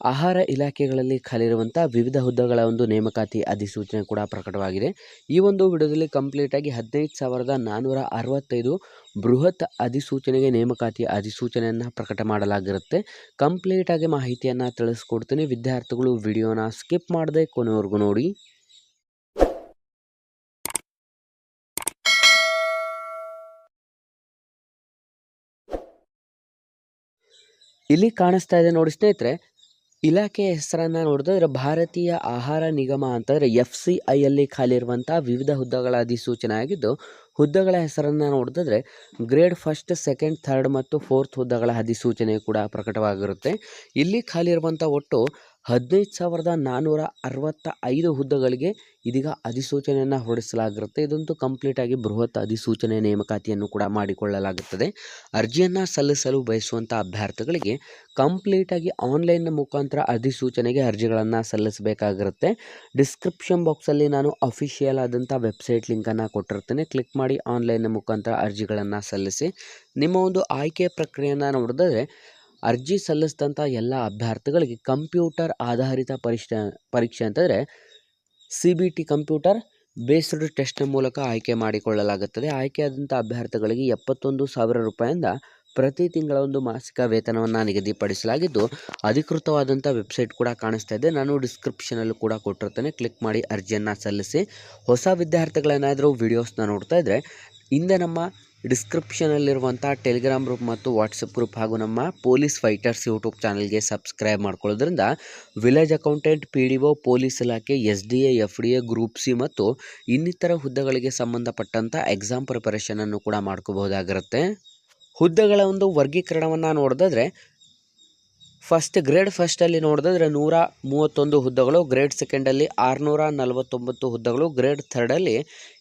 ಆಹಾರ ಇಲಾಖೆಗಳಲ್ಲಿ ಖಾಲಿರುವಂಥ ವಿವಿಧ ಹುದ್ದೆಗಳ ಒಂದು ನೇಮಕಾತಿ ಅಧಿಸೂಚನೆ ಕೂಡ ಪ್ರಕಟವಾಗಿದೆ. ಈ ಒಂದು ವಿಡಿಯೋದಲ್ಲಿ ಕಂಪ್ಲೀಟಾಗಿ ಹದಿನೈದು ಸಾವಿರದ ನಾನ್ನೂರ ಅರವತ್ತೈದು ಬೃಹತ್ ಅಧಿಸೂಚನೆಗೆ ನೇಮಕಾತಿ ಅಧಿಸೂಚನೆಯನ್ನು ಪ್ರಕಟ ಮಾಡಲಾಗಿರುತ್ತೆ. ಕಂಪ್ಲೀಟಾಗಿ ಮಾಹಿತಿಯನ್ನು ತಿಳಿಸ್ಕೊಡ್ತೀನಿ. ವಿದ್ಯಾರ್ಥಿಗಳು ವಿಡಿಯೋನ ಸ್ಕಿಪ್ ಮಾಡದೆ ಕೊನೆವರೆಗೂ ನೋಡಿ. ಇಲ್ಲಿ ಕಾಣಿಸ್ತಾ ಇದೆ ನೋಡಿ ಸ್ನೇಹಿತರೆ ಇಲಾಖೆ ಹೆಸರನ್ನು ನೋಡಿದ್ರೆ ಭಾರತೀಯ ಆಹಾರ ನಿಗಮ ಅಂತಂದರೆ ಎಫ್ ಸಿ ಖಾಲಿ ಇರುವಂತಹ ವಿವಿಧ ಹುದ್ದೆಗಳ ಅಧಿಸೂಚನೆ ಆಗಿದ್ದು, ಹುದ್ದೆಗಳ ಹೆಸರನ್ನು ನೋಡಿದ್ರೆ ಗ್ರೇಡ್ ಫಸ್ಟ್, ಸೆಕೆಂಡ್, ಥರ್ಡ್ ಮತ್ತು ಫೋರ್ತ್ ಹುದ್ದೆಗಳ ಅಧಿಸೂಚನೆ ಕೂಡ ಪ್ರಕಟವಾಗಿರುತ್ತೆ. ಇಲ್ಲಿ ಖಾಲಿ ಇರುವಂಥ ಒಟ್ಟು ಹದಿನೈದು ಸಾವಿರದ ನಾನ್ನೂರ ಅರವತ್ತ ಐದು ಹುದ್ದೆಗಳಿಗೆ ಇದೀಗ ಅಧಿಸೂಚನೆಯನ್ನು ಹೊರಡಿಸಲಾಗಿರುತ್ತೆ. ಇದಂತೂ ಕಂಪ್ಲೀಟಾಗಿ ಬೃಹತ್ ಅಧಿಸೂಚನೆ ನೇಮಕಾತಿಯನ್ನು ಕೂಡ ಮಾಡಿಕೊಳ್ಳಲಾಗುತ್ತದೆ. ಅರ್ಜಿಯನ್ನು ಸಲ್ಲಿಸಲು ಬಯಸುವಂಥ ಅಭ್ಯರ್ಥಿಗಳಿಗೆ ಕಂಪ್ಲೀಟಾಗಿ ಆನ್ಲೈನ್ ಮುಖಾಂತರ ಅಧಿಸೂಚನೆಗೆ ಅರ್ಜಿಗಳನ್ನು ಸಲ್ಲಿಸಬೇಕಾಗಿರುತ್ತೆ. ಡಿಸ್ಕ್ರಿಪ್ಷನ್ ಬಾಕ್ಸಲ್ಲಿ ನಾನು ಅಫಿಷಿಯಲ್ ಆದಂಥ ವೆಬ್ಸೈಟ್ ಲಿಂಕನ್ನು ಕೊಟ್ಟಿರ್ತೇನೆ. ಕ್ಲಿಕ್ ಮಾಡಿ ಆನ್ಲೈನ್ ಮುಖಾಂತರ ಅರ್ಜಿಗಳನ್ನು ಸಲ್ಲಿಸಿ. ನಿಮ್ಮ ಒಂದು ಆಯ್ಕೆ ಪ್ರಕ್ರಿಯೆಯನ್ನು ನೋಡಿದ್ರೆ ಅರ್ಜಿ ಸಲ್ಲಿಸಿದಂಥ ಎಲ್ಲ ಅಭ್ಯರ್ಥಿಗಳಿಗೆ ಕಂಪ್ಯೂಟರ್ ಆಧಾರಿತ ಪರೀಕ್ಷೆ ಪರೀಕ್ಷೆ ಅಂತಂದರೆ C B T computer based ಟೆಸ್ಟ್ನ ಮೂಲಕ ಆಯ್ಕೆ ಮಾಡಿಕೊಳ್ಳಲಾಗುತ್ತದೆ. ಆಯ್ಕೆಯಾದಂಥ ಅಭ್ಯರ್ಥಿಗಳಿಗೆ ಎಪ್ಪತ್ತೊಂದು ಸಾವಿರ ರೂಪಾಯಿಂದ ಪ್ರತಿ ತಿಂಗಳ ಒಂದು ಮಾಸಿಕ ವೇತನವನ್ನು ನಿಗದಿಪಡಿಸಲಾಗಿದ್ದು, ಅಧಿಕೃತವಾದಂಥ ವೆಬ್ಸೈಟ್ ಕೂಡ ಕಾಣಿಸ್ತಾ ಇದೆ. ನಾನು ಡಿಸ್ಕ್ರಿಪ್ಷನಲ್ಲೂ ಕೂಡ ಕೊಟ್ಟಿರ್ತೇನೆ. ಕ್ಲಿಕ್ ಮಾಡಿ ಅರ್ಜಿಯನ್ನು ಸಲ್ಲಿಸಿ. ಹೊಸ ವಿದ್ಯಾರ್ಥಿಗಳೇನಾದರೂ ವೀಡಿಯೋಸ್ನ ನೋಡ್ತಾ ಇದ್ದರೆ ಹಿಂದೆ ನಮ್ಮ ಡಿಸ್ಕ್ರಿಪ್ಷನಲ್ಲಿರುವಂಥ ಟೆಲಿಗ್ರಾಮ್ ಗ್ರೂಪ್ ಮತ್ತು ವಾಟ್ಸಪ್ ಗ್ರೂಪ್ ಹಾಗೂ ನಮ್ಮ ಪೊಲೀಸ್ ಫೈಟರ್ಸ್ ಯೂಟ್ಯೂಬ್ ಚಾನಲ್ಗೆ ಸಬ್ಸ್ಕ್ರೈಬ್ ಮಾಡ್ಕೊಳ್ಳೋದ್ರಿಂದ village accountant, P D O, police ಇಲಾಖೆ, S D A, F D A, group C ಮತ್ತು ಇನ್ನಿತರ ಹುದ್ದೆಗಳಿಗೆ ಸಂಬಂಧಪಟ್ಟಂಥ ಎಕ್ಸಾಮ್ ಪ್ರಿಪರೇಷನನ್ನು ಕೂಡ ಮಾಡ್ಕೋಬಹುದಾಗಿರುತ್ತೆ. ಹುದ್ದೆಗಳ ಒಂದು ವರ್ಗೀಕರಣವನ್ನು ನೋಡಿದ್ರೆ ಫಸ್ಟ್ ಗ್ರೇಡ್ ಫಸ್ಟಲ್ಲಿ ನೋಡಿದ್ರೆ ನೂರ ಮೂವತ್ತೊಂದು ಹುದ್ದೆಗಳು ಗ್ರೇಡ್ ಸೆಕೆಂಡಲ್ಲಿ ಆರುನೂರ ನಲವತ್ತೊಂಬತ್ತು ಹುದ್ದೆಗಳು ಗ್ರೇಡ್ ಥರ್ಡಲ್ಲಿ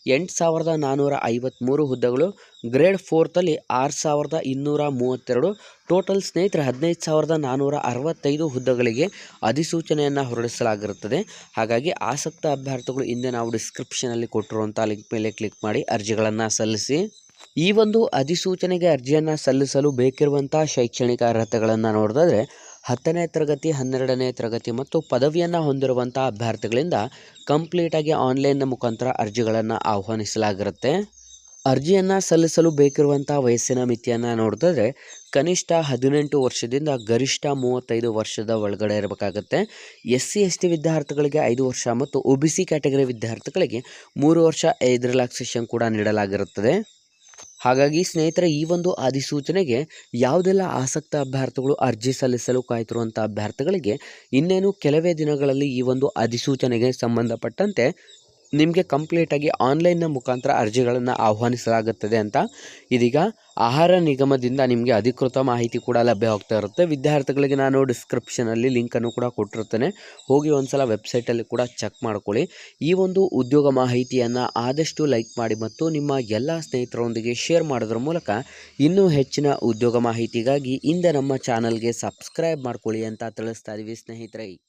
ಎಂಟು ಸಾವಿರದ ನಾನ್ನೂರ ಐವತ್ತ್ಮೂರು ಹುದ್ದೆಗಳು ಗ್ರೇಡ್ ಫೋರ್ತಲ್ಲಿ ಆರು ಸಾವಿರದ ಇನ್ನೂರ ಮೂವತ್ತೆರಡು ಟೋಟಲ್ ಸ್ನೇಹಿತರೆ ಹದಿನೈದು ಸಾವಿರದ ನಾನ್ನೂರ ಅರವತ್ತೈದು ಹುದ್ದೆಗಳಿಗೆ ಅಧಿಸೂಚನೆಯನ್ನು ಹೊರಡಿಸಲಾಗಿರುತ್ತದೆ. ಹಾಗಾಗಿ ಆಸಕ್ತ ಅಭ್ಯರ್ಥಿಗಳು ಹಿಂದೆ ನಾವು ಡಿಸ್ಕ್ರಿಪ್ಷನಲ್ಲಿ ಕೊಟ್ಟಿರುವಂಥ ಲಿಂಕ್ ಮೇಲೆ ಕ್ಲಿಕ್ ಮಾಡಿ ಅರ್ಜಿಗಳನ್ನು ಸಲ್ಲಿಸಿ. ಈ ಒಂದು ಅಧಿಸೂಚನೆಗೆ ಅರ್ಜಿಯನ್ನು ಸಲ್ಲಿಸಲು ಬೇಕಿರುವಂಥ ಶೈಕ್ಷಣಿಕ ಅರ್ಹತೆಗಳನ್ನು ನೋಡಿದ್ರೆ ಹತ್ತನೇ ತರಗತಿ, ಹನ್ನೆರಡನೇ ತರಗತಿ ಮತ್ತು ಪದವಿಯನ್ನು ಹೊಂದಿರುವಂಥ ಅಭ್ಯರ್ಥಿಗಳಿಂದ ಕಂಪ್ಲೀಟಾಗಿ ಆನ್ಲೈನ್ನ ಮುಖಾಂತರ ಅರ್ಜಿಗಳನ್ನು ಆಹ್ವಾನಿಸಲಾಗಿರುತ್ತೆ. ಅರ್ಜಿಯನ್ನು ಸಲ್ಲಿಸಲು ಬೇಕಿರುವಂಥ ವಯಸ್ಸಿನ ಮಿತಿಯನ್ನು ನೋಡಿದ್ರೆ ಕನಿಷ್ಠ ಹದಿನೆಂಟು ವರ್ಷದಿಂದ ಗರಿಷ್ಠ ಮೂವತ್ತೈದು ವರ್ಷದ ಒಳಗಡೆ ಇರಬೇಕಾಗತ್ತೆ. ಎಸ್ ಸಿ ಎಸ್ ಟಿ ವಿದ್ಯಾರ್ಥಿಗಳಿಗೆ ಐದು ವರ್ಷ ಮತ್ತು ಒ ಬಿ ಸಿ ಕ್ಯಾಟಗರಿ ವಿದ್ಯಾರ್ಥಿಗಳಿಗೆ ಮೂರು ವರ್ಷ ಏಜ್ ರಿಲ್ಯಾಕ್ಸೇಷನ್ ಕೂಡ ನೀಡಲಾಗಿರುತ್ತದೆ. ಹಾಗಾಗಿ ಸ್ನೇಹಿತರೆ, ಈ ಒಂದು ಅಧಿಸೂಚನೆಗೆ ಯಾವುದೆಲ್ಲ ಆಸಕ್ತ ಅಭ್ಯರ್ಥಿಗಳು ಅರ್ಜಿ ಸಲ್ಲಿಸಲು ಕಾಯ್ತಿರುವಂಥ ಅಭ್ಯರ್ಥಿಗಳಿಗೆ ಇನ್ನೇನು ಕೆಲವೇ ದಿನಗಳಲ್ಲಿ ಈ ಒಂದು ಅಧಿಸೂಚನೆಗೆ ಸಂಬಂಧಪಟ್ಟಂತೆ ನಿಮಗೆ ಕಂಪ್ಲೀಟಾಗಿ ಆನ್ಲೈನ್ನ ಮುಖಾಂತರ ಅರ್ಜಿಗಳನ್ನು ಆಹ್ವಾನಿಸಲಾಗುತ್ತದೆ ಅಂತ ಇದೀಗ ಆಹಾರ ನಿಗಮದಿಂದ ನಿಮಗೆ ಅಧಿಕೃತ ಮಾಹಿತಿ ಕೂಡ ಲಭ್ಯವಾಗ್ತಾ ಇರುತ್ತೆ. ವಿದ್ಯಾರ್ಥಿಗಳಿಗೆ ನಾನು ಡಿಸ್ಕ್ರಿಪ್ಷನಲ್ಲಿ ಲಿಂಕನ್ನು ಕೂಡ ಕೊಟ್ಟಿರ್ತೇನೆ ಹೋಗಿ ಒಂದ್ಸಲ ವೆಬ್ಸೈಟಲ್ಲಿ ಕೂಡ ಚೆಕ್ ಮಾಡ್ಕೊಳ್ಳಿ. ಈ ಒಂದು ಉದ್ಯೋಗ ಮಾಹಿತಿಯನ್ನು ಆದಷ್ಟು ಲೈಕ್ ಮಾಡಿ ಮತ್ತು ನಿಮ್ಮ ಎಲ್ಲ ಸ್ನೇಹಿತರೊಂದಿಗೆ ಶೇರ್ ಮಾಡೋದ್ರ ಮೂಲಕ ಇನ್ನೂ ಹೆಚ್ಚಿನ ಉದ್ಯೋಗ ಮಾಹಿತಿಗಾಗಿ ಹಿಂದೆ ನಮ್ಮ ಚಾನಲ್ಗೆ ಸಬ್ಸ್ಕ್ರೈಬ್ ಮಾಡ್ಕೊಳ್ಳಿ ಅಂತ ತಿಳಿಸ್ತಾ ಇದ್ದೀವಿ ಸ್ನೇಹಿತರೆ.